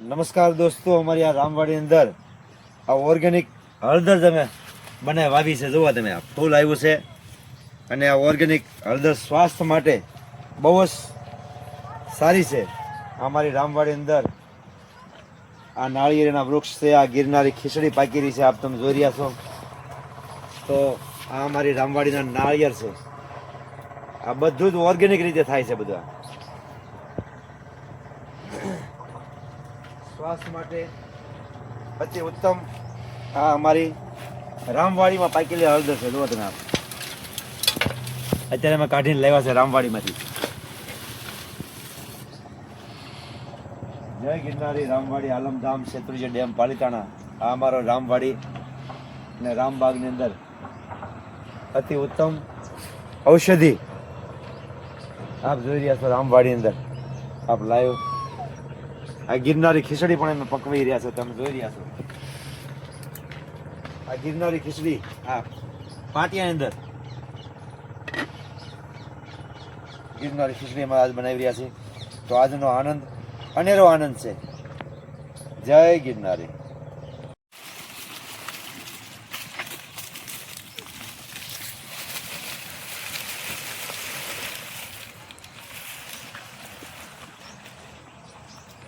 નમસ્કાર દોસ્તો, અમારી આ રામવાડી અંદર આ ઓર્ગેનિક હળદર તમે બને વાવી છે, જોવા તમે આ ફૂલ આવ્યું છે. અને આ ઓર્ગેનિક હળદર સ્વાસ્થ્ય માટે બહુ જ સારી છે. અમારી રામવાડી અંદર આ નાળિયેરના વૃક્ષ છે, આ ગિરનારી ખીચડી પાકી રહી છે, આપ તમે જોઈ રહ્યા છો. તો આ અમારી રામવાડીના નાળિયેર છે. આ બધું જ ઓર્ગેનિક રીતે થાય છે બધા. સ્વાસ્થ્ય માટે અતિ ઉત્તમ આ અમારી રામવાડીમાં પાકેલી હળદર છે, જુઓ તમે અત્યારે અમે કાઢીને લેવા છે રામવાડીમાંથી. જય ગિરનારી, રામવાડી આલમધામ શેત્રુજી ડેમ, પાલિતાણા. આ અમારો રામવાડી અને રામબાગની અંદર અતિ ઉત્તમ ઔષધિ આપ જોઈ રહ્યા છો રામવાડી અંદર. આપ લાઈવ આ ગિરનારી ખીચડી પણ અમે પકવી રહ્યા છો, તમે જોઈ રહ્યા છો. આ ગિરનારી ખીચડી, આ પાટિયાની અંદર. ગિરનારી ખીચડી આજ બનાવી રહ્યા છીએ. તો આજનો આનંદ, અનેરો આનંદ છે. જય ગિરનારી.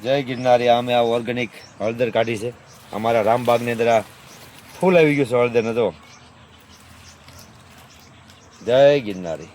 જય ગિરનારી અમે આ ઓર્ગેનિક હળદર કાઢી છે. અમારા રામબાગની અંદર આ ફૂલ આવી ગયું છે હળદર તો. જય ગિરનારી.